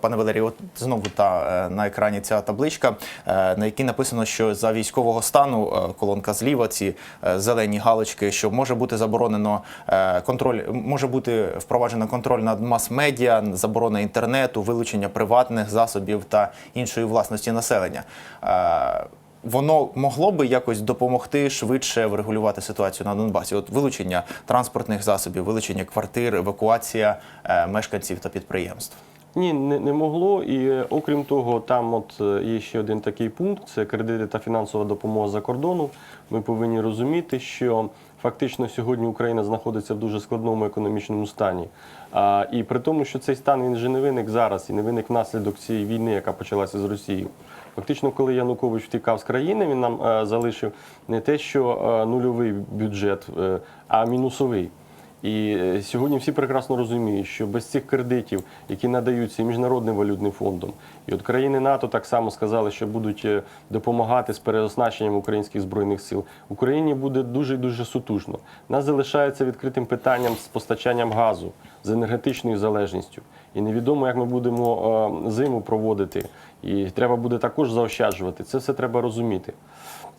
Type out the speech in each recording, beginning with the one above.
Пане Валерію, от знову та е, на екрані ця табличка, е, на якій написано, що за військового стану е, колонка зліва, ці зелені галочки, що може бути заборонено контроль, може бути впроваджено контроль над мас-медіа, заборона інтернету, вилучення приватних засобів та іншої власності населення. Воно могло би якось допомогти швидше врегулювати ситуацію на Донбасі. От вилучення транспортних засобів, вилучення квартир, евакуація мешканців та підприємств. Ні, не, не могло. І е, окрім того, там от е, є ще один такий пункт: це кредити та фінансова допомога за кордону. Ми повинні розуміти, що фактично сьогодні Україна знаходиться в дуже складному економічному стані. А, і при тому, що цей стан він же не виник зараз і не виник внаслідок цієї війни, яка почалася з Росією. Фактично, коли Янукович втікав з країни, він нам е, залишив не те, що нульовий бюджет, а мінусовий. І е, сьогодні всі прекрасно розуміють, що без цих кредитів, які надаються Міжнародним валютним фондом, і от країни НАТО так само сказали, що будуть е, допомагати з переоснащенням українських збройних сил. Україні буде дуже дуже сутужно. Нас залишається відкритим питанням з постачанням газу, з енергетичною залежністю. І невідомо, як ми будемо е, зиму проводити. І треба буде також заощаджувати. Це все треба розуміти.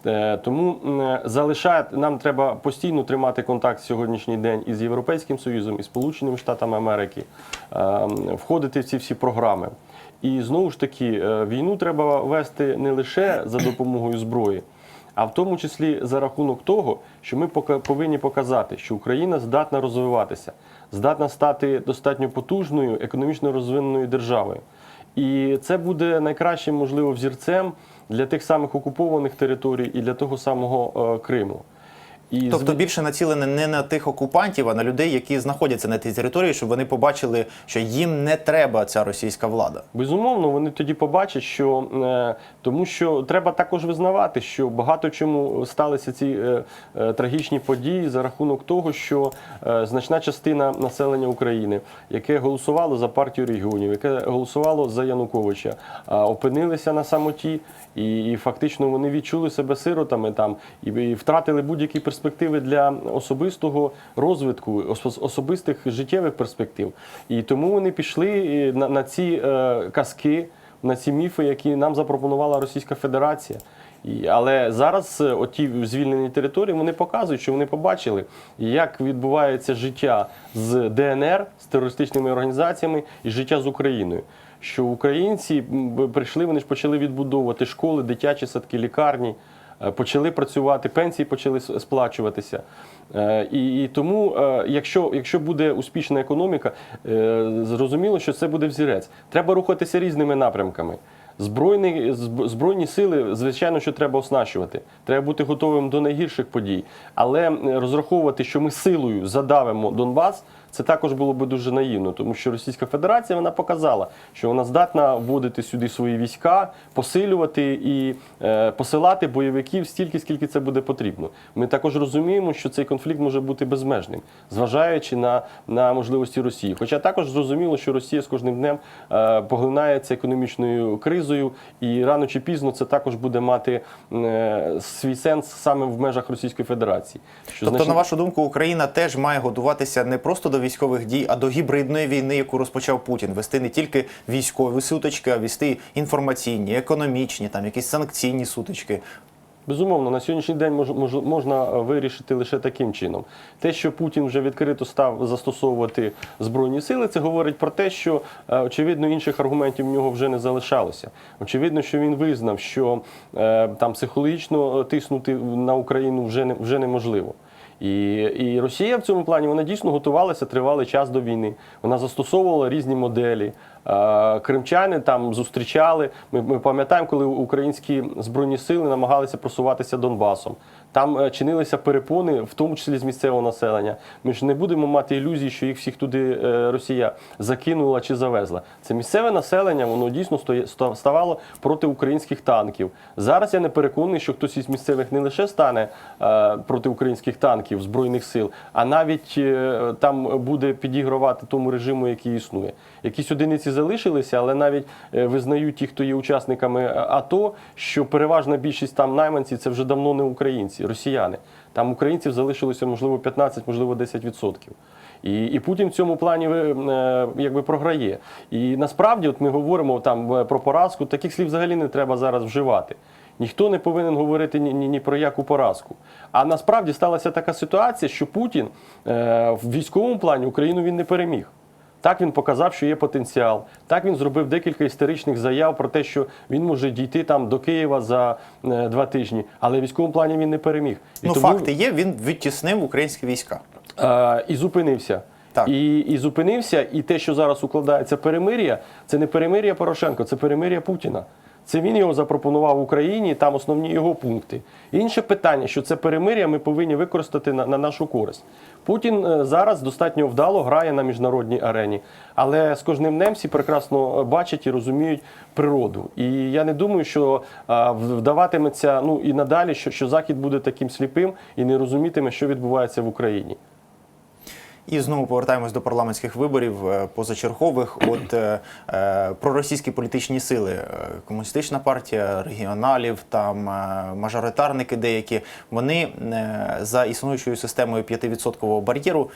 Е, Тому м, залишає нам треба постійно тримати контакт сьогоднішній день із Європейським Союзом, із Сполученими Штатами Америки, е, входити в ці всі програми. І знову ж таки, е, війну треба вести не лише за допомогою зброї, а в тому числі за рахунок того, що ми повинні показати, що Україна здатна розвиватися, здатна стати достатньо потужною, економічно розвиненою державою. І це буде найкращим, можливо, взірцем для тих самих окупованих територій і для того самого е, Криму. І Тобто більше націлене не на тих окупантів, а на людей, які знаходяться на тій території, щоб вони побачили, що їм не треба ця російська влада. Безумовно, вони тоді побачать, що е, тому що треба також визнавати, що багато чому сталися ці е, е, трагічні події за рахунок того, що значна частина населення України, яке голосувало за партію регіонів, яке голосувало за Януковича, опинилися на самоті, і, і фактично вони відчули себе сиротами там і, і втратили будь-які перспективи для особистого розвитку, ос- особистих життєвих перспектив. І тому вони пішли е, на, на ці е, казки, на ці міфи, які нам запропонувала Російська Федерація. І, але зараз е, оті звільнені території вони показують, що вони побачили, як відбувається життя з ДНР, з терористичними організаціями і життя з Україною. Що українці прийшли, вони ж почали відбудовувати школи, дитячі садки, лікарні, почали працювати, пенсії почали сплачуватися. Е, І, і тому, е, якщо, якщо буде успішна економіка, е, зрозуміло, що це буде взірець. Треба рухатися різними напрямками. Збройні, збройні сили, звичайно, що треба оснащувати. Треба бути готовим до найгірших подій. Але е, розраховувати, що ми силою задавимо Донбас, це також було би дуже наївно, тому що Російська Федерація вона показала, що вона здатна вводити сюди свої війська, посилювати і е, посилати бойовиків стільки, скільки це буде потрібно. Ми також розуміємо, що цей конфлікт може бути безмежним, зважаючи на, на можливості Росії. Хоча також зрозуміло, що Росія з кожним днем е, поглинається економічною кризою, і рано чи пізно це також буде мати е, свій сенс саме в межах Російської Федерації. Що Тобто, значить- на вашу думку, Україна теж має готуватися не просто до військових дій, а до гібридної війни, яку розпочав Путін, вести не тільки військові сутички, а вести інформаційні, економічні, там якісь санкційні сутички. Безумовно, на сьогоднішній день мож, мож, можна вирішити лише таким чином. Те, що Путін вже відкрито став застосовувати збройні сили, це говорить про те, що е, очевидно інших аргументів в нього вже не залишалося. Очевидно, що він визнав, що е, там психологічно е, тиснути на Україну вже не вже неможливо. І, і Росія в цьому плані вона дійсно готувалася тривалий час до війни. Вона застосовувала різні моделі. Е, Кримчани там зустрічали. Ми, ми пам'ятаємо, коли українські збройні сили намагалися просуватися Донбасом. Там е, чинилися перепони, в тому числі з місцевого населення. Ми ж не будемо мати ілюзій, що їх всіх туди е, Росія закинула чи завезла. Це місцеве населення, воно дійсно ставало проти українських танків. Зараз я не переконаний, що хтось із місцевих не лише стане е, проти українських танків збройних сил, а навіть там буде підігравати тому режиму, який існує. Якісь одиниці залишилися, але навіть визнають ті, хто є учасниками АТО, що переважна більшість там найманців це вже давно не українці, росіяни. Там українців залишилося можливо 15, можливо 10%. І, і Путін в цьому плані е, якби програє. І насправді, от ми говоримо там е, про поразку, таких слів взагалі не треба зараз вживати. Ніхто не повинен говорити ні, ні, ні про яку поразку. А насправді сталася така ситуація, що Путін е, в військовому плані Україну він не переміг. Так він показав, що є потенціал. Так він зробив декілька історичних заяв про те, що він може дійти там до Києва за е, два тижні, але в військовому плані він не переміг. І Ну, тому- факти є, він відтіснив українські війська. а, і зупинився. Так. І, і зупинився, і те, що зараз укладається перемир'я, це не перемир'я Порошенко, це перемир'я Путіна. Це він його запропонував Україні, там основні його пункти. Інше питання, що це перемир'я ми повинні використати на, на нашу користь. Путін е, зараз достатньо вдало грає на міжнародній арені, але з кожним днем всі прекрасно е, бачать і розуміють природу. І я не думаю, що вдаватиметься ну і надалі, що, що Захід буде таким сліпим і не розумітиме, що відбувається в Україні. І знову повертаємось до парламентських виборів е, позачергових. От е, е, проросійські політичні сили, е, комуністична партія, регіоналів, там мажоритарники деякі, вони е, за існуючою системою 5% бар'єру.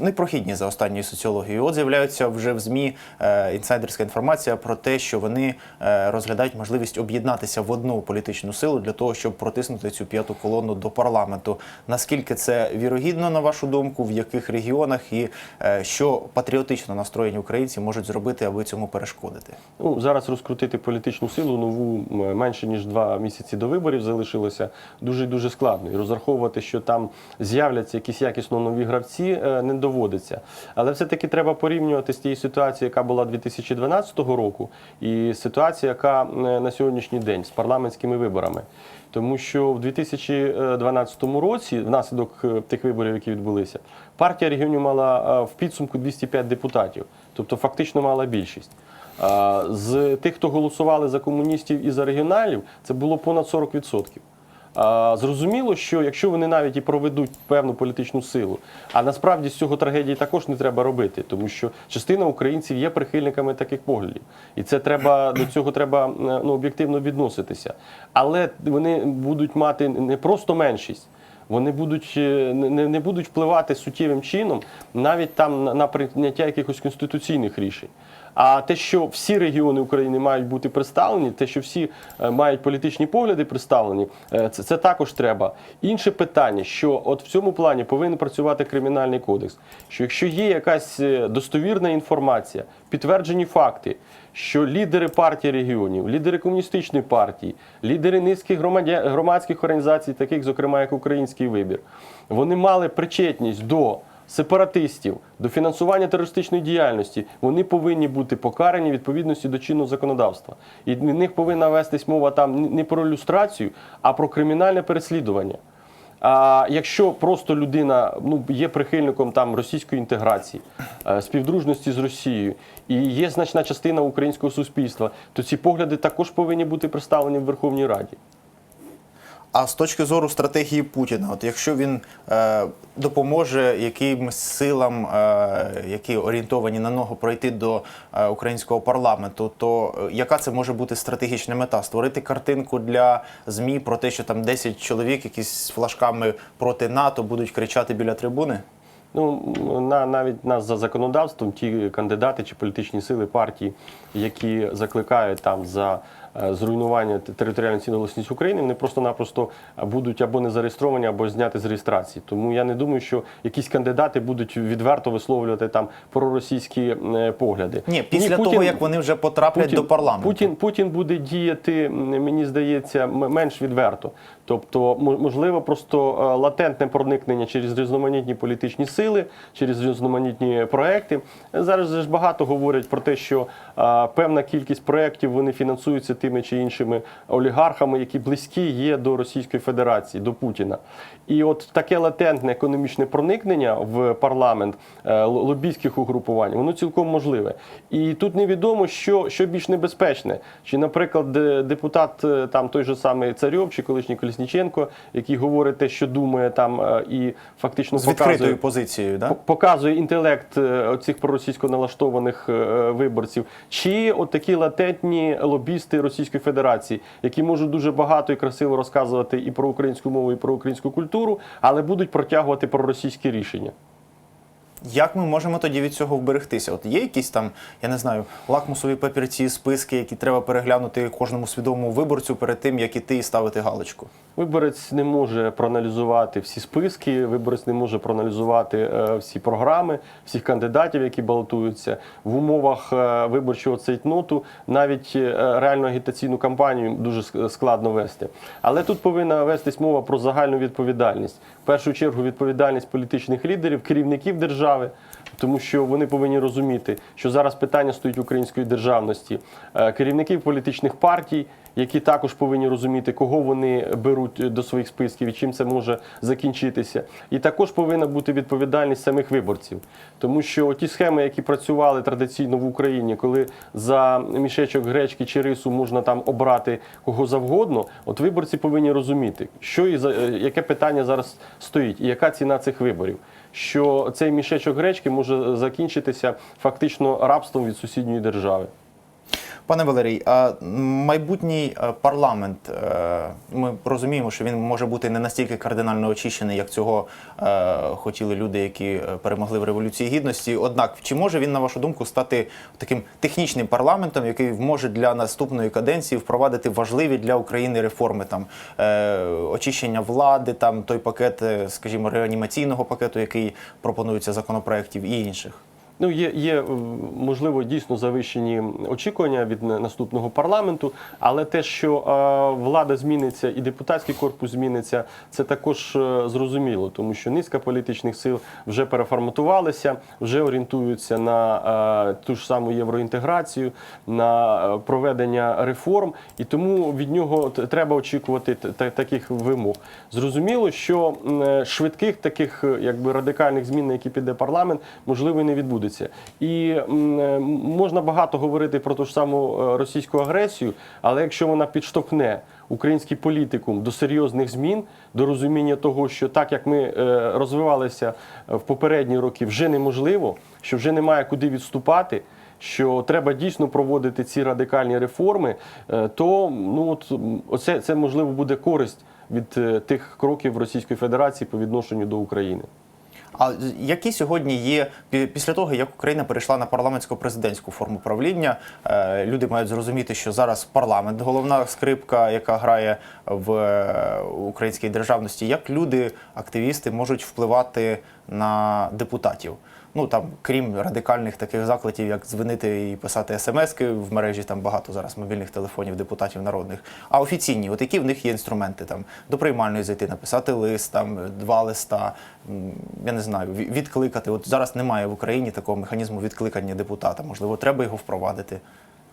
Непрохідні за останньою соціологією. От з'являється вже в ЗМІ е, інсайдерська інформація про те, що вони е, розглядають можливість об'єднатися в одну політичну силу для того, щоб протиснути цю п'яту колону до парламенту. Наскільки це вірогідно, на вашу думку, в яких регіонах і е, що патріотично настроєні українці можуть зробити, аби цьому перешкодити? Ну, зараз розкрутити політичну силу нову менше ніж два місяці до виборів залишилося дуже дуже складно. І розраховувати, що там з'являться якісь якісно нові гравці, не доводиться. Але все-таки треба порівнювати з тією ситуацією, яка була 2012 року, і ситуація, яка е, на сьогоднішній день з парламентськими виборами. Тому що в 2012 році, внаслідок е, тих виборів, які відбулися, партія регіонів мала е, в підсумку 205 депутатів, тобто фактично мала більшість. З тих, хто голосували за комуністів і за регіоналів, це було понад 40%. Зрозуміло, що якщо вони навіть і проведуть певну політичну силу, а насправді з цього трагедії також не треба робити, тому що частина українців є прихильниками таких поглядів, і це треба до цього треба е, ну, об'єктивно відноситися. Але вони будуть мати не просто меншість. Вони будуть е, не, не будуть впливати суттєвим чином навіть там на прийняття якихось конституційних рішень. А те, що всі регіони України мають бути представлені, те, що всі е, мають політичні погляди представлені, е, це, це також треба. Інше питання, що от в цьому плані повинен працювати кримінальний кодекс. Що якщо є якась е, достовірна інформація, підтверджені факти, що лідери партії регіонів, лідери комуністичної партії, лідери громадя- громадських організацій, таких, зокрема, як Український вибір, вони мали причетність до сепаратистів, до фінансування терористичної діяльності, вони повинні бути покарані відповідності до чинного законодавства. І в них повинна вестись мова там не про люстрацію, а про кримінальне переслідування. А якщо просто людина ну, є прихильником там російської інтеграції, е, співдружності з Росією і є значна частина українського суспільства, то ці погляди також повинні бути представлені в Верховній Раді. А з точки зору стратегії Путіна, от якщо він е, допоможе якимось силам, е, які орієнтовані на ногу пройти до е, українського парламенту, то е, яка це може бути стратегічна мета? Створити картинку для змі про те, що там 10 чоловік, якісь з флажками проти НАТО, будуть кричати біля трибуни? Ну на навіть нас за законодавством ті кандидати чи політичні сили партії, які закликають там за зруйнування територіальної цілісності України, вони просто-напросто будуть або не зареєстровані, або зняти з реєстрації. Тому я не думаю, що якісь кандидати будуть відверто висловлювати там проросійські е, погляди. Ні, після того Путін- як вони вже потраплять до парламенту. Путін, Путін буде діяти, мені здається, менш відверто. Тобто, можливо, просто е, латентне проникнення через різноманітні політичні сили, через різноманітні проекти. Зараз ж багато говорять про те, що е, певна кількість проєктів вони фінансуються тими чи іншими олігархами, які близькі є до Російської Федерації, до Путіна. І от таке латентне економічне проникнення в парламент е, лобійських угрупувань, воно цілком можливе. І тут невідомо, що, що більш небезпечне. Чи, наприклад, депутат е, там той же самий Царьов чи колишній Колісніченко, який говорить те, що думає там е, і фактично З показує, відкритою позицією, да? показує інтелект цих проросійсько налаштованих виборців, чи от такі латентні лобісти Російської Федерації, які можуть дуже багато і красиво розказувати і про українську мову, і про українську культуру, але будуть протягувати проросійські рішення. Як ми можемо тоді від цього вберегтися? От є якісь там, я не знаю, лакмусові папірці, списки, які треба переглянути кожному свідомому виборцю перед тим, як іти і ставити галочку? Виборець не може проаналізувати всі списки, виборець не може проаналізувати е, всі програми, всіх кандидатів, які балотуються в умовах е, виборчого цейтноту. Навіть е, реальну агітаційну кампанію дуже складно вести. Але тут повинна вестись мова про загальну відповідальність. Першу чергу відповідальність політичних лідерів, керівників держави, тому що вони повинні розуміти, що зараз питання стоїть української державності, е, керівників політичних партій які також повинні розуміти, кого вони беруть до своїх списків і чим це може закінчитися. І також повинна бути відповідальність самих виборців, тому що ті схеми, які працювали традиційно в Україні, коли за мішечок гречки чи рису можна там обрати кого завгодно, от виборці повинні розуміти, що і за е, яке питання зараз стоїть, і яка ціна цих виборів. Що цей мішечок гречки може закінчитися фактично рабством від сусідньої держави. Пане Валерій, а майбутній е, парламент, е, ми розуміємо, що він може бути не настільки кардинально очищений, як цього е, хотіли люди, які перемогли в революції гідності. Однак, чи може він, на вашу думку, стати таким технічним парламентом, який може для наступної каденції впровадити важливі для України реформи, там очищення влади, там той пакет, скажімо, реанімаційного пакету, який пропонується законопроєктів і інших? Ну, є, є е, можливо дійсно завищені очікування від наступного парламенту, але те, що е, влада зміниться і депутатський корпус зміниться, це також е, зрозуміло, тому що низка політичних сил вже переформатувалися, вже орієнтуються на ту ж саму євроінтеграцію, на проведення реформ, і тому від нього треба очікувати та- таких вимог. Зрозуміло, що швидких таких якби радикальних змін, на які піде парламент, можливо, і не відбудеться. І е, можна багато говорити про ту ж саму е, російську агресію, але якщо вона підштовхне український політикум до серйозних змін, до розуміння того, що так як ми е, розвивалися в попередні роки, вже неможливо, що вже немає куди відступати. Що треба дійсно проводити ці радикальні реформи, то ну от оце це можливо буде користь від тих кроків Російської Федерації по відношенню до України. А які сьогодні є пі- після того, як Україна перейшла на парламентсько-президентську форму правління? е, Люди мають зрозуміти, що зараз парламент головна скрипка, яка грає в е, українській державності. Як люди, активісти, можуть впливати на депутатів? Ну там, крім радикальних таких закладів, як дзвонити і писати смски в мережі, там багато зараз мобільних телефонів депутатів народних. А офіційні, от які в них є інструменти там до приймальної зайти, написати лист, там два листа, я не знаю, відкликати. От зараз немає в Україні такого механізму відкликання депутата. Можливо, треба його впровадити.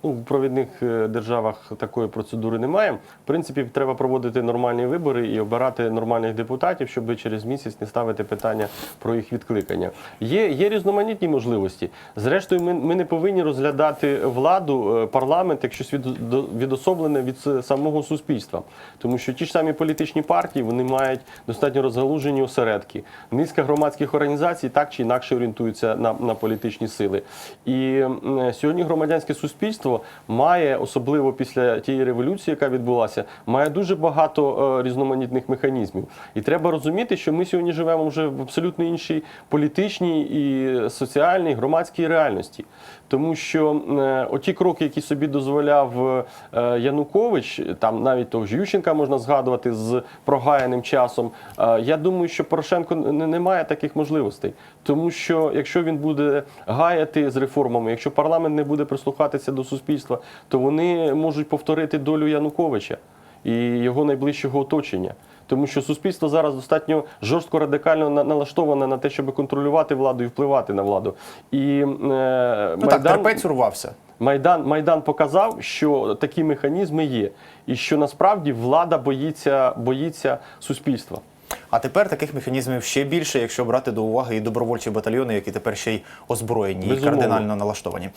Ну, в провідних е, державах такої процедури немає. В принципі, треба проводити нормальні вибори і обирати нормальних депутатів, щоб через місяць не ставити питання про їх відкликання. Є, є різноманітні можливості. Зрештою, ми, ми не повинні розглядати владу, е, парламент як щось від, відособлене від самого суспільства. Тому що ті ж самі політичні партії вони мають достатньо розгалужені осередки. Низка громадських організацій так чи інакше орієнтуються на, на політичні сили. І сьогодні громадянське суспільство має, особливо після тієї революції, яка відбулася, має дуже багато е, різноманітних механізмів. І треба розуміти, що ми сьогодні живемо вже в абсолютно іншій політичній і соціальній громадській реальності. Тому що е, оті кроки, які собі дозволяв е, Янукович, там навіть того ж Ющенка можна згадувати з прогаяним часом. я думаю, що Порошенко не має таких можливостей. Тому що якщо він буде гаяти з реформами, якщо парламент не буде прислухатися до суспільства, то вони можуть повторити долю Януковича і його найближчого оточення. Тому що суспільство зараз достатньо жорстко радикально налаштоване на те, щоб контролювати владу і впливати на владу. І е, Ну так, терпець урвався. Майдан, Майдан показав, що такі механізми є, і що насправді влада боїться, боїться суспільства. А тепер таких механізмів ще більше, якщо брати до уваги і добровольчі батальйони, які тепер ще й озброєні і кардинально налаштовані.